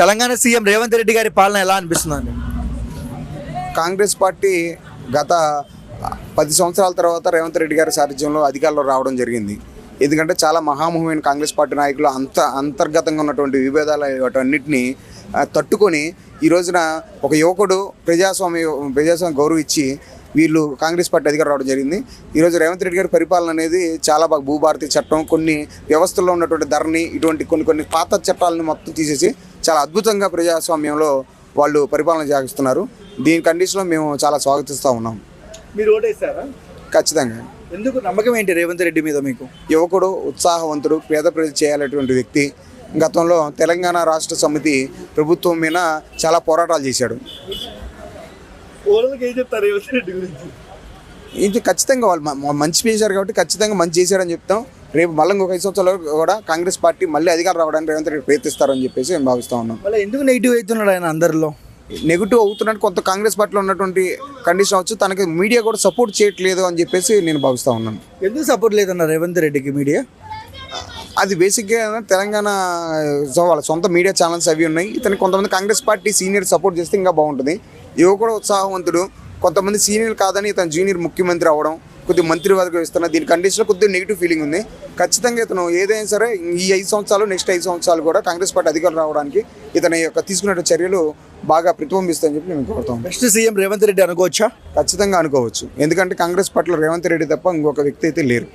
Telangana CM Revanth Reddy గారి పాలన ఎలా అనిపిస్తుందండి? కాంగ్రెస్ పార్టీ గత పది సంవత్సరాల తర్వాత రేవంత్ రెడ్డి గారి సారథ్యంలో అధికారంలో రావడం జరిగింది. ఎందుకంటే చాలా మహామహమైన కాంగ్రెస్ పార్టీ నాయకులు అంత అంతర్గతంగా ఉన్నటువంటి విభేదాలు వాటన్నిటిని తట్టుకొని ఈ రోజున ఒక యువకుడు ప్రజాస్వామ్య ప్రజాస్వామ్య గౌరవించి వీళ్ళు కాంగ్రెస్ పార్టీ అధికారం రావడం జరిగింది. ఈరోజు రేవంత్ రెడ్డి గారి పరిపాలన అనేది చాలా బాగా భూభారతి చట్టం కొన్ని వ్యవస్థల్లో ఉన్నటువంటి ధరని ఇటువంటి కొన్ని కొన్ని పాత చట్టాలను మొత్తం తీసేసి చాలా అద్భుతంగా ప్రజాస్వామ్యంలో వాళ్ళు పరిపాలన సాగిస్తున్నారు. దీని కండిషన్లో మేము చాలా స్వాగతిస్తూ ఉన్నాం. మీరు ఓటేస్తారా ఖచ్చితంగా. ఎందుకు? నమ్మకం ఏంటి రేవంత్ రెడ్డి మీద మీకు? యువకుడు ఉత్సాహవంతుడు పేద ప్రజలు చేయాలటువంటి వ్యక్తి. గతంలో తెలంగాణ రాష్ట్ర సమితి ప్రభుత్వం మీద చాలా పోరాటాలు చేశాడు. ఓళ్ళకి ఏం చెప్తారు రేవంత్ రెడ్డి గురించి? ఇది ఖచ్చితంగా వాళ్ళు మంచి చేశారు కాబట్టి ఖచ్చితంగా మంచి చేశారని చెప్తాం. రేపు మళ్ళీ ఇంకొక ఐదు సంవత్సరాలు కూడా కాంగ్రెస్ పార్టీ మళ్ళీ అధికారం రావడానికి రేవంత్ రెడ్డి ప్రయత్నిస్తారని చెప్పేసి మేము భావిస్తూ ఉన్నాం. మళ్ళీ ఎందుకు నెగిటివ్ అవుతున్నాడు ఆయన అందరిలో? నెగిటివ్ అవుతున్నట్టు కొంత కాంగ్రెస్ పార్టీలో ఉన్నటువంటి కండిషన్ అవచ్చు తనకి మీడియా కూడా సపోర్ట్ చేయట్లేదు అని చెప్పేసి నేను భావిస్తూ ఉన్నాను. ఎందుకు సపోర్ట్ లేదన్న రేవంత్ రెడ్డికి మీడియా? అది బేసిక్గా తెలంగాణ వాళ్ళ సొంత మీడియా ఛానల్స్ అవి ఉన్నాయి. ఇతను కొంతమంది కాంగ్రెస్ పార్టీ సీనియర్ సపోర్ట్ చేస్తే ఇంకా బాగుంటుంది. యువకుడు ఉత్సాహవంతుడు. కొంతమంది సీనియర్ కాదని ఇతను జూనియర్ ముఖ్యమంత్రి అవ్వడం కొద్దిగా మంత్రి వర్గం ఇస్తున్న దీని కండిషన్లో కొద్దిగా నెగిటివ్ ఫీలింగ్ ఉంది. ఖచ్చితంగా ఇతను ఏదైనా సరే ఈ ఐదు సంవత్సరాలు నెక్స్ట్ ఐదు సంవత్సరాలు కూడా కాంగ్రెస్ పార్టీ అధికారం రావడానికి ఇతని యొక్క తీసుకున్న చర్యలు బాగా ప్రతిబింబిస్తాయని చెప్పి మేము కోరుతాం నెక్స్ట్ సీఎం రేవంత్ రెడ్డి అనుకోవచ్చా? ఖచ్చితంగా అనుకోవచ్చు. ఎందుకంటే కాంగ్రెస్ పార్టీలో రేవంత్ రెడ్డి తప్ప ఇంకొక వ్యక్తి అయితే లేరు.